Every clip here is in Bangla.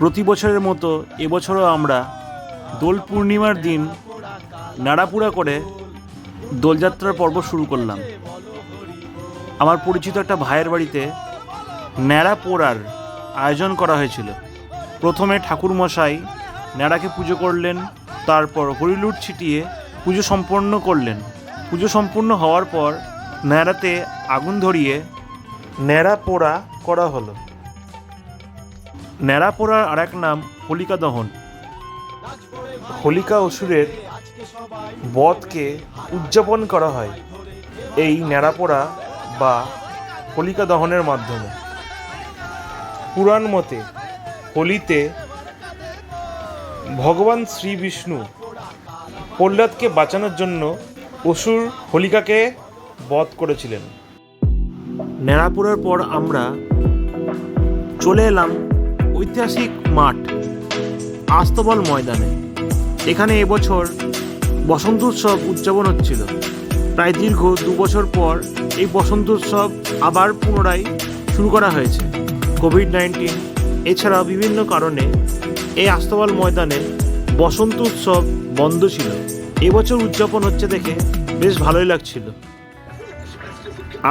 প্রতি বছরের মতো এবছরও আমরা দোল পূর্ণিমার দিন নাড়াপুরা করে দোলযাত্রার পর্ব শুরু করলাম। আমার পরিচিত একটা ভাইয়ের বাড়িতে ন্যাড়া পোড়ার আয়োজন করা হয়েছিল। প্রথমে ঠাকুরমশাই ন্যাড়াকে পুজো করলেন, তারপর হরিলুট ছিটিয়ে পুজো সম্পন্ন করলেন। পুজো সম্পূর্ণ হওয়ার পর ন্যাড়াতে আগুন ধরিয়ে ন্যাড়া পোড়া করা হলো। ন্যাড়া পোড়ার আর এক নাম হোলিকা দহন। হোলিকা অসুরের বধকে উদযাপন করা হয় এই ন্যাড়া পোড়া বা হোলিকা দহনের মাধ্যমে। পুরাণ মতে হোলিতে ভগবান শ্রী বিষ্ণু প্রহ্লাদকে বাঁচানোর জন্য অসুর হোলিকাকে বধ করেছিলেন। ন্যাড়াপোড়ার পর আমরা চলে এলাম ঐতিহাসিক মাঠ, আস্তবল ময়দানে। এখানে এবছর বসন্ত উৎসব উদযাপন হচ্ছিল। প্রায় দীর্ঘ দু বছর পর এই বসন্ত উৎসব আবার পুনরায় শুরু করা হয়েছে। কোভিড নাইন্টিন এছাড়া বিভিন্ন কারণে এই আস্তবল ময়দানে বসন্ত উৎসব বন্ধ ছিল। এবছর উদযাপন হচ্ছে দেখে বেশ ভালোই লাগছিল।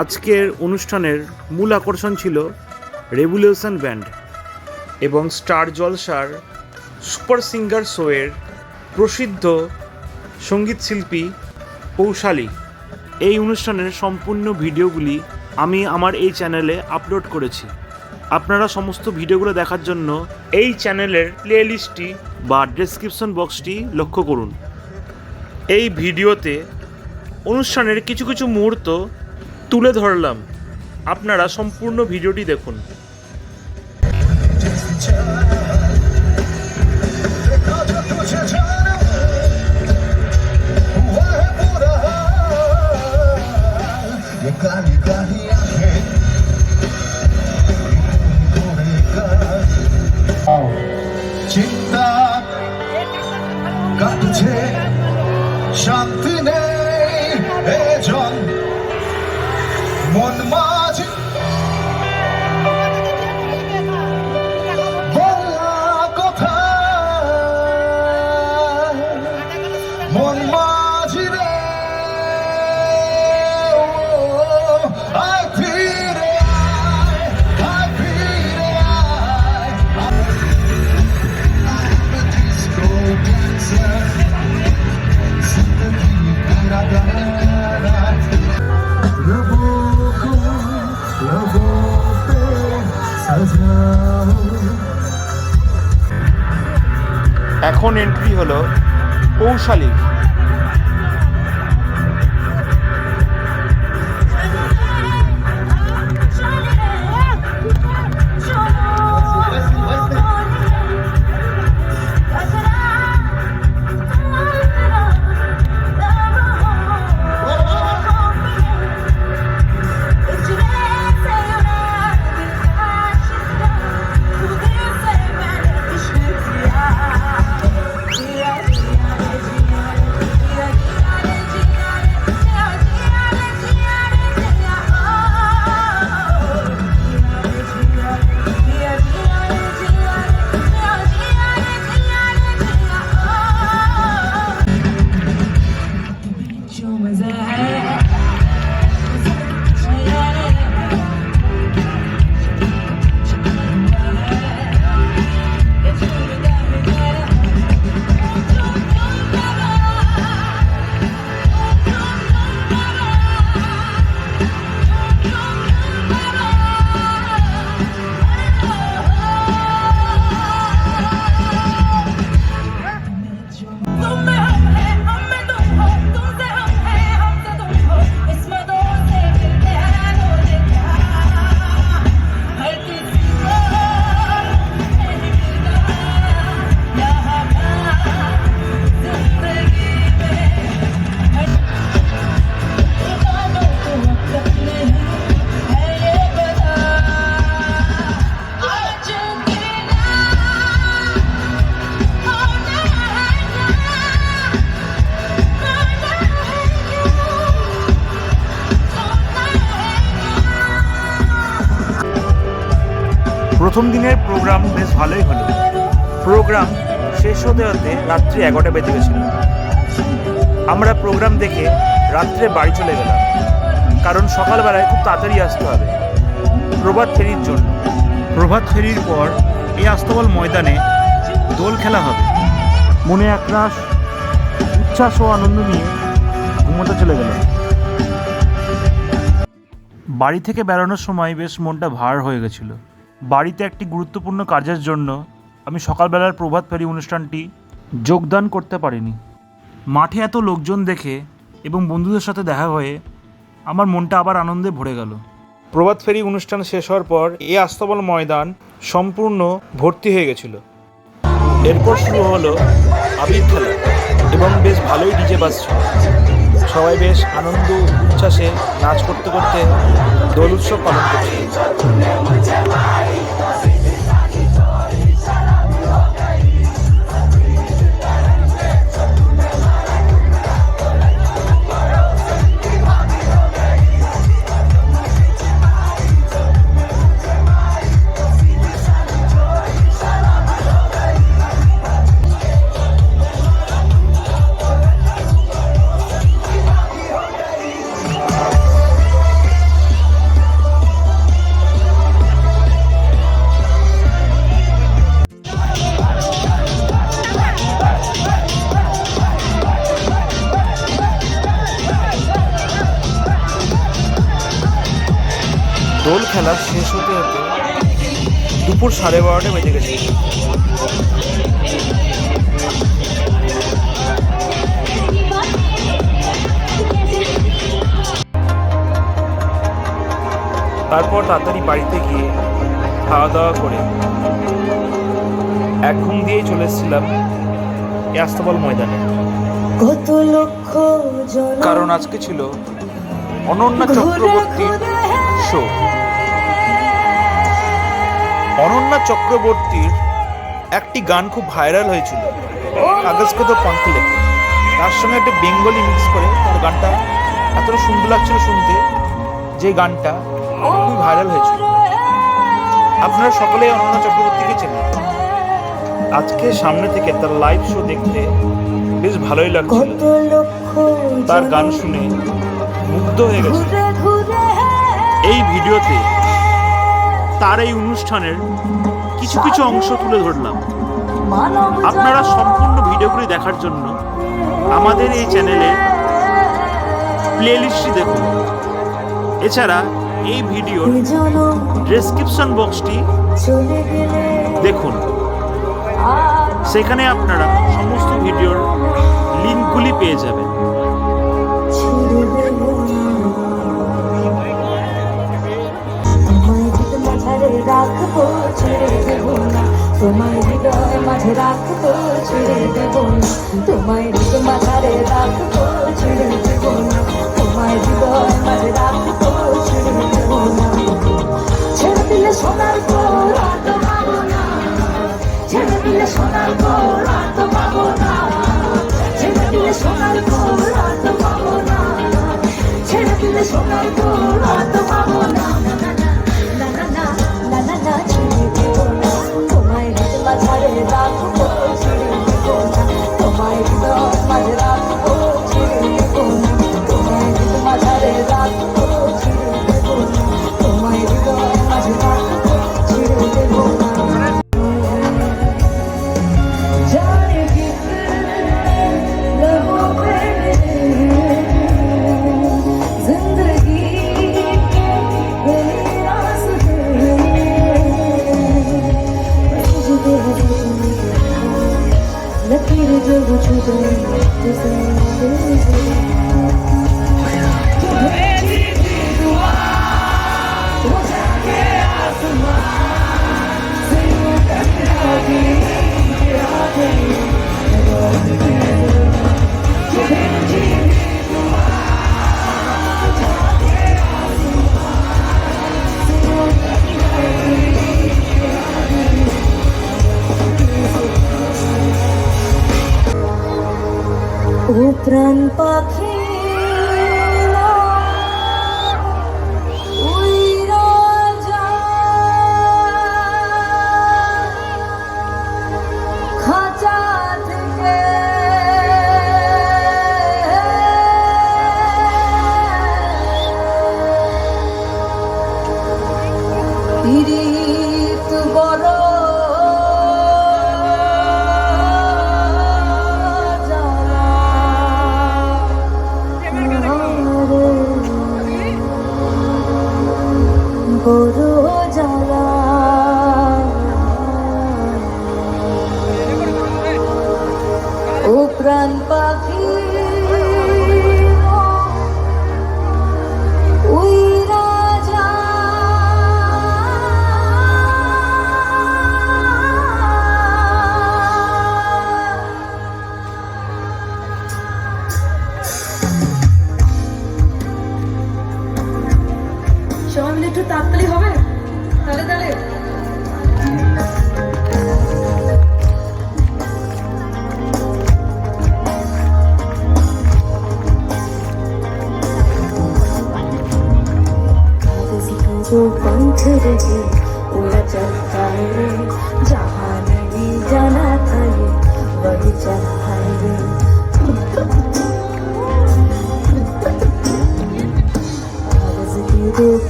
আজকের অনুষ্ঠানের মূল আকর্ষণ ছিল রেভুলিউশন ব্যান্ড। এবং স্টার জলসার সুপার সিঙ্গার শোয়ের প্রসিদ্ধ সংগীত শিল্পী কৌশালী। এই অনুষ্ঠানের সম্পূর্ণ ভিডিওগুলি আমি আমার এই চ্যানেলে আপলোড করেছি। আপনারা সমস্ত ভিডিওগুলো দেখার জন্য এই চ্যানেলের প্লেলিস্টটি বা ডেসক্রিপশন বক্সটি লক্ষ্য করুন। এই ভিডিওতে অনুষ্ঠানের কিছু কিছু মুহূর্ত তুলে ধরলাম। আপনারা সম্পূর্ণ ভিডিওটি দেখুন। এখন এন্ট্রি হলো কৌশালী। প্রথম দিনের প্রোগ্রাম বেশ ভালোই হলো। প্রোগ্রাম শেষ হতে হতে রাত্রি এগারোটা বেজে গেছিল। আমরা প্রোগ্রাম দেখে রাত্রে বাড়ি চলে গেলাম। কারণ সকালবেলায় খুব তাড়াতাড়ি আসতে হবে। প্রভাত ফেরির জন্য। প্রভাত ফেরির পর এই আস্তবল ময়দানে দোল খেলা হবে। মনে একরাশ উচ্ছ্বাস ও আনন্দ নিয়ে ঘুমোতে চলে গেল বাড়ি থেকে বেরোনোর সময় বেশ মনটা ভার হয়ে গেছিল। বাড়িতে একটি গুরুত্বপূর্ণ কাজের জন্য আমি সকালবেলার প্রভাত ফেরি অনুষ্ঠানটি যোগদান করতে পারিনি। মাঠে এত লোকজন দেখে এবং বন্ধুদের সাথে দেখা হয়ে আমার মনটা আবার আনন্দে ভরে গেল। প্রভাত ফেরি অনুষ্ঠান শেষ হওয়ার পর এই আস্তাবল ময়দান সম্পূর্ণ ভর্তি হয়ে গেছিল। এরপর শুরু হলো আবির খেলা এবং বেশ ভালোই ডিজে বাজছিল। সবাই বেশ আনন্দ উচ্ছ্বাসে নাচ করতে করতে দোল উৎসব পালন করছিল এক ঘুম দিয়েই চলে এসেছিলাম এই আস্তাবল ময়দানে। কত লক্ষ জন কারণ আজকে ছিল অনন্যা চক্রবর্তীর শো। অনন্যা চক্রবর্তীর একটি গান খুব ভাইরাল হয়েছিল কাগজ কত পঙ্ক লেখে। তার সঙ্গে একটা বেঙ্গলি মিক্স করে তার গানটা এতটা সুন্দর লাগছিল শুনতে যে গানটা খুবই ভাইরাল হয়েছিল। আপনারা সকলেই অনন্যা চক্রবর্তীকে চেনেন। আজকে সামনে থেকে তার লাইভ শো দেখতে বেশ ভালোই লাগছিল। তার গান শুনে মুগ্ধ হয়ে গেছে। এই ভিডিওতে তার এই অনুষ্ঠানের কিছু কিছু অংশ তুলে ধরলাম। আপনারা সম্পূর্ণ ভিডিওগুলি দেখার জন্য আমাদের এই চ্যানেলে প্লেলিস্টটি দেখুন। এছাড়া এই ভিডিওর ডেসক্রিপশন বক্সটি দেখুন। সেখানে আপনারা সমস্ত ভিডিওর লিঙ্কগুলি পেয়ে যাবেন। রাখব, ছেড়ে দেবো না। তোমায় হৃদয় মাঝে রাখব, ছেড়ে দেব না। তোমায় হৃদয় মাঝারে রাখব, ছেড়ে দেব না। তোমায় হৃদয় মাঝে রাখব, ছেড়ে দেব না। ছেড়ে দিলে সোনার পর পাবো না। ছেড়ে দিলে সোনার পর পাবো না। ছেড়ে দিলে সোনার পর পাবো না। ছেড়ে দিলে সোনার পর পাবো না। जिसे ও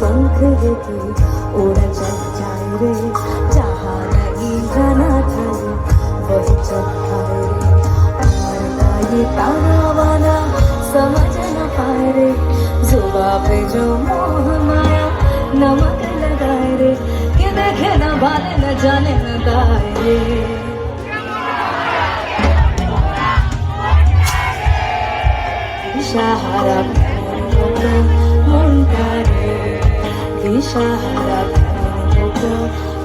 पंख लेके उड़ा चल जाए रे जहाँ नहीं जाना था ये वही चलता है रे मारता ये ताना वाना समझ न पाए रे जुबा पे जो मोह माया नमक लगाए रे कि देखे न भाले न जाने न गाए रे দিশাহারা মনটারে দিশাহারা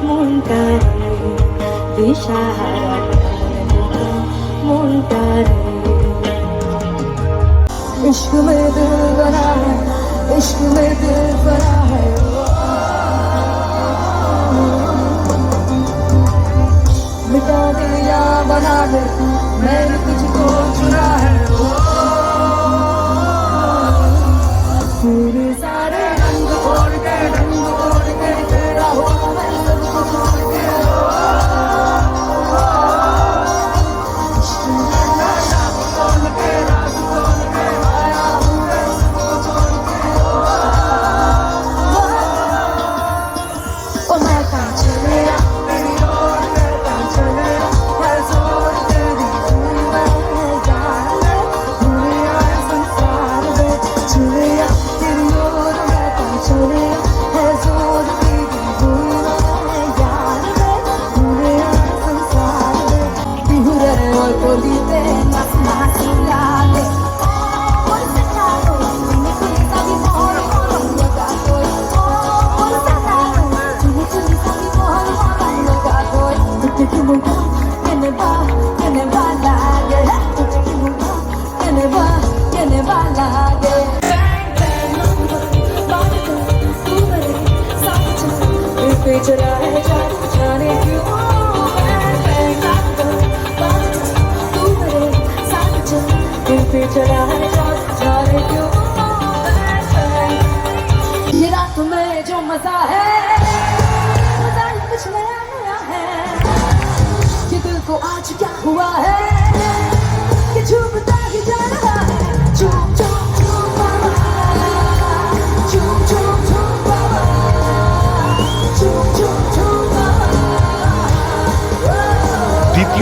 মনটারে দিশাহারা মনটারে इश्क में दिल बना है इश्क में दिल बना है मिटा दिया बना है मैंने तुझको चुना है है।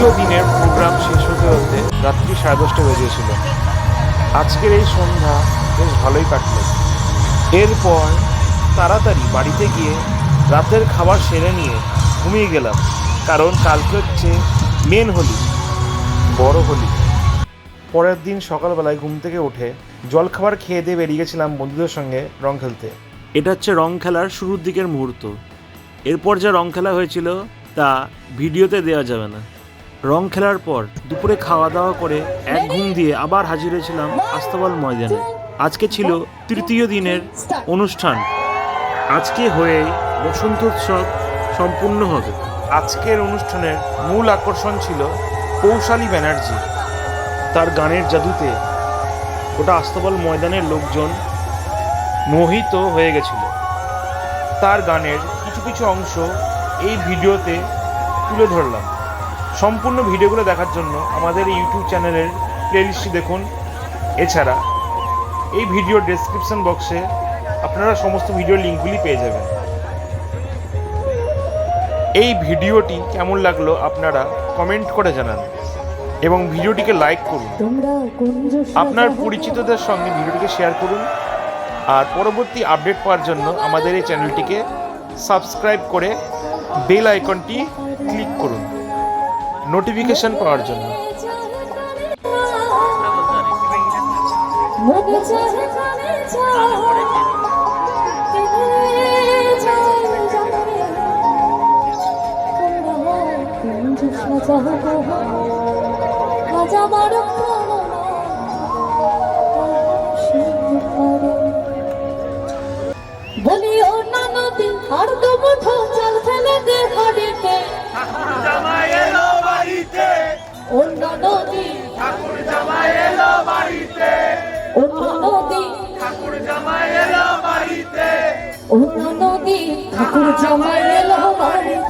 দ্বিতীয় দিনের প্রোগ্রাম শেষ হতে হতে রাত্রি সাড়ে দশটা বেজেছিল। আজকের এই সন্ধ্যা বেশ ভালোই কাটল। এরপর তাড়াতাড়ি বাড়িতে গিয়ে রাতের খাবার সেরে নিয়ে ঘুমিয়ে গেলাম, কারণ কালকে হচ্ছে মেন হোলি, বড় হোলি। পরের দিন সকালবেলায় ঘুম থেকে উঠে জলখাবার খেয়ে দিয়ে বেরিয়ে গেছিলাম বন্ধুদের সঙ্গে রং খেলতে। এটা হচ্ছে রং খেলার শুরুর দিকের মুহূর্ত। এরপর যা রং খেলা হয়েছিল তা ভিডিওতে দেওয়া যাবে না। রং খেলার পর দুপুরে খাওয়া দাওয়া করে এক ঘুম দিয়ে আবার হাজির হয়েছিলাম আস্তাবল ময়দানে। আজকে ছিল তৃতীয় দিনের অনুষ্ঠান। আজকে হয়ে বসন্ত উৎসব সম্পূর্ণ হবে। আজকের অনুষ্ঠানের মূল আকর্ষণ ছিল কৌশালী ব্যানার্জি। তার গানের জাদুতে গোটা আস্তাবল ময়দানের লোকজন মোহিত হয়ে গেছিল। তার গানের কিছু কিছু অংশ এই ভিডিওতে তুলে ধরলাম। সম্পূর্ণ ভিডিওগুলো দেখার জন্য আমাদের এই ইউটিউব চ্যানেলের প্লেলিস্টটি দেখুন। এছাড়া এই ভিডিও ডেসক্রিপশন বক্সে আপনারা সমস্ত ভিডিও লিঙ্কগুলি পেয়ে যাবেন। এই ভিডিওটি কেমন লাগল আপনারা কমেন্ট করে জানান এবং ভিডিওটিকে লাইক করুন। আপনার পরিচিতদের সঙ্গে ভিডিওটিকে শেয়ার করুন। আর পরবর্তী আপডেট পাওয়ার জন্য আমাদের এই চ্যানেলটিকে সাবস্ক্রাইব করে বেল আইকনটি ক্লিক করুন। নোটিফিকেশন পাওয়ার জন্য। মন অনুদিন ঠাকুর জামাই এলো বাড়িতে। অনুদিন ঠাকুর জামাই এলো বাড়িতে।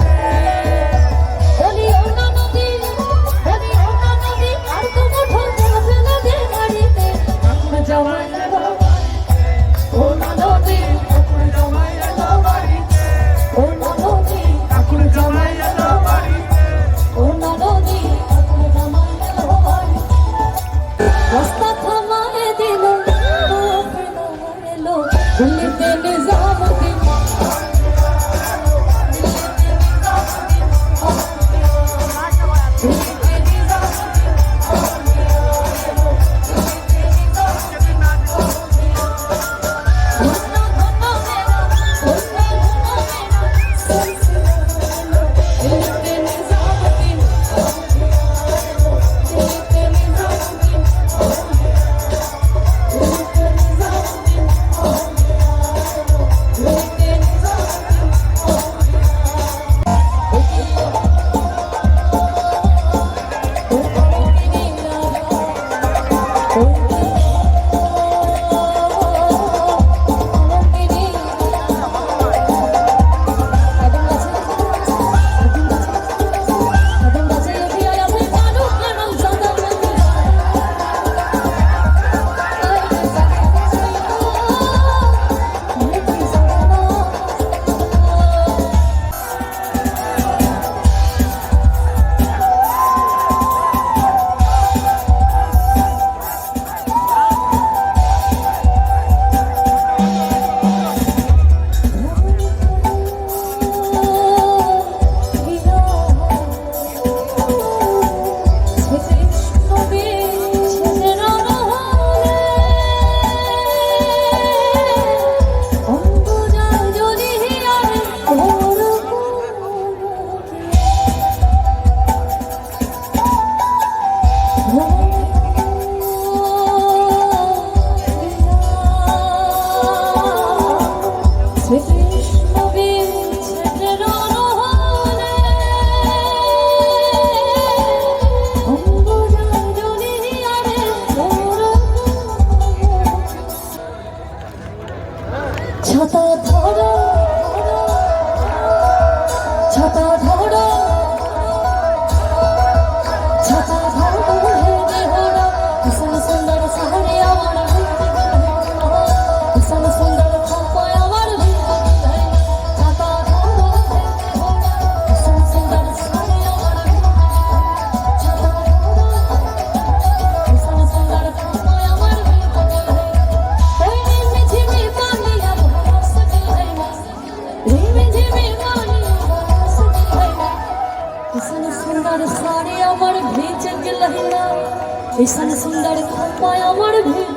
আমার ভেজে গেল হিনা। ভীষণ সুন্দর খোপায় আমার ভেজে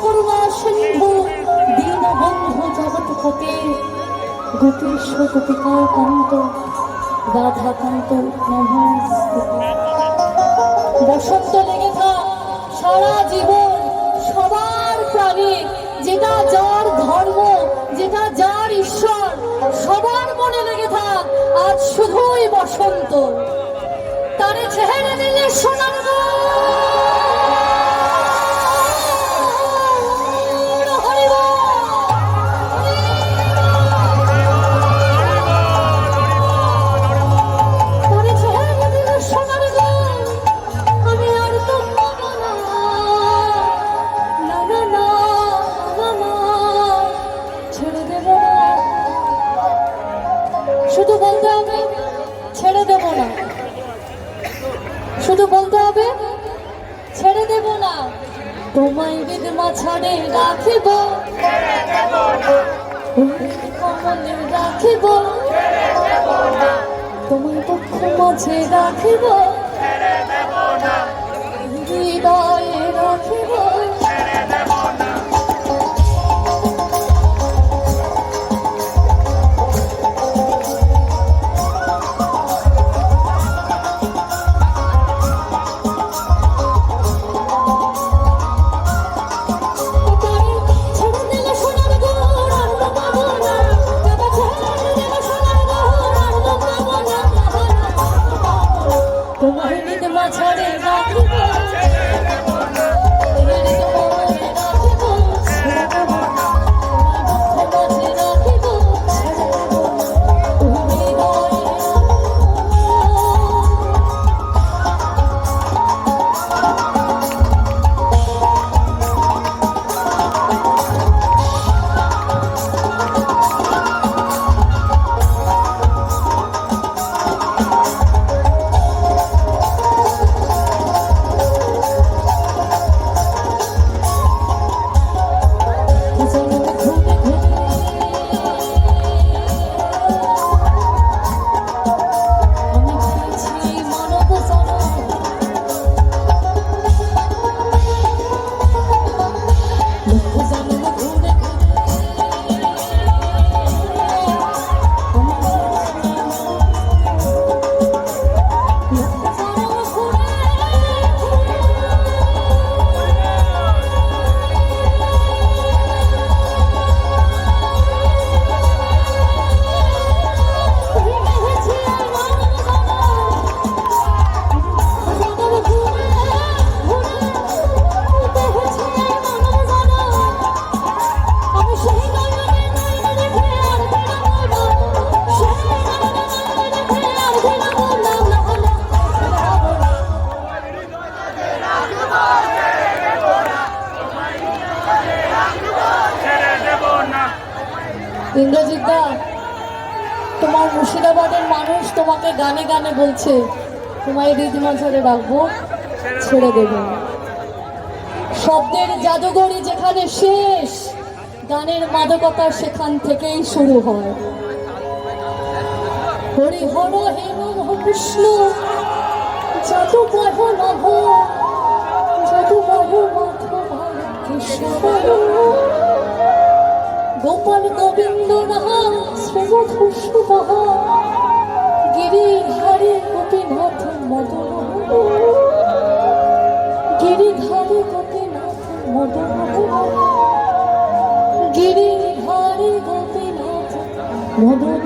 করুণা সিন্ধু দীনবন্ধু জগৎ হতে বসন্ত লেগে থাক সারা জীবন সবার প্রাণে যেটা যার ধর্ম, যেটা যার ঈশ্বর, সবার মনে লেগে থাক আজ শুধুই বসন্ত। তার চেহারা দিলে সোনার তোমায় বিধমা ছাড়ে রাখিব। কমলে রাখিব। তোমায় পক্ষ মাঝে রাখিব। ছেড়ে রাখব, ছেড়ে দেবে। শব্দের জাদুঘরি যেখানে শেষ, গানের মাদকতা সেখান থেকেই শুরু হয়। হরি হর, হে কৃষ্ণ জাদু কহ নভ জাদু কহ কৃষ্ণ। গোপাল গোবিন্দ নাহা শ্রীমধুর সুবাহ গিরিধারী গোপীনাথ মদন গিরিধারী গোপীনাথ মদন গিরিধারী গোপীনাথ মদন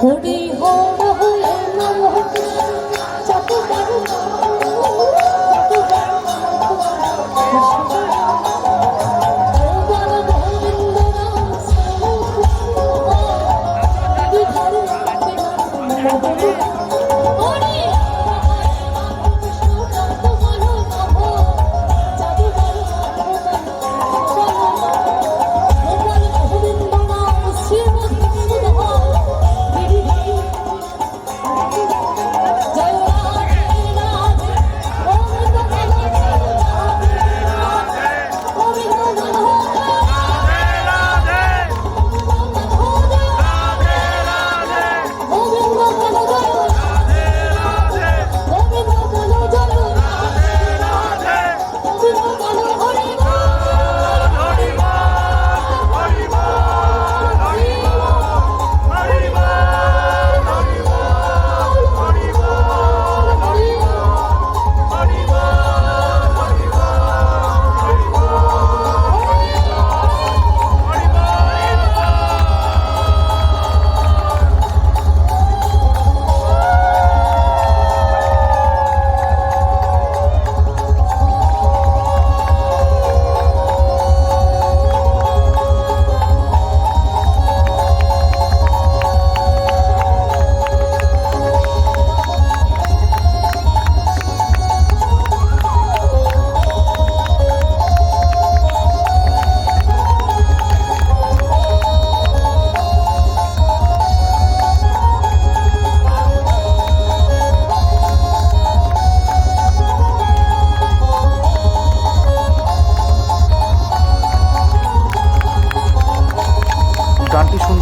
হরি হর হরে নমঃ চতুর্বার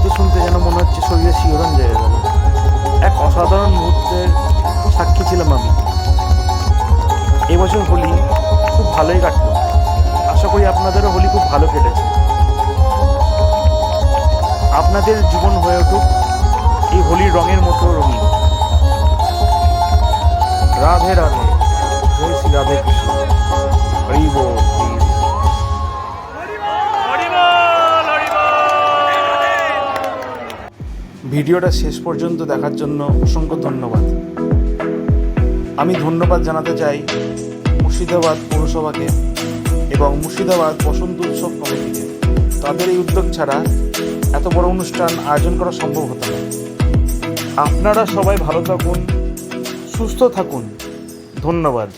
শুনতে শুনতে যেন মনে হচ্ছে শরীরে শিহরণ জেগে গেল। এক অসাধারণ মুহূর্তের সাক্ষী ছিলাম আমি। এবছর হোলি খুব ভালোই কাটল। আশা করি আপনাদেরও হোলি খুব ভালো কেটেছে। আপনাদের জীবন হয়ে উঠুক এই হোলির রঙের মতো রঙিন। রাধে রাধে, জয় শ্রী রাধে কৃষ্ণ। হরিব ভিডিওটা শেষ পর্যন্ত দেখার জন্য অসংখ্য ধন্যবাদ। আমি ধন্যবাদ জানাতে চাই মুর্শিদাবাদ পৌরসভাকে এবং মুর্শিদাবাদ বসন্ত উৎসব কমিটিকে। তাদের এই উদ্যোগ ছাড়া এত বড় অনুষ্ঠান আয়োজন করা সম্ভব হতো না। আপনারা সবাই ভালো থাকুন, সুস্থ থাকুন। ধন্যবাদ।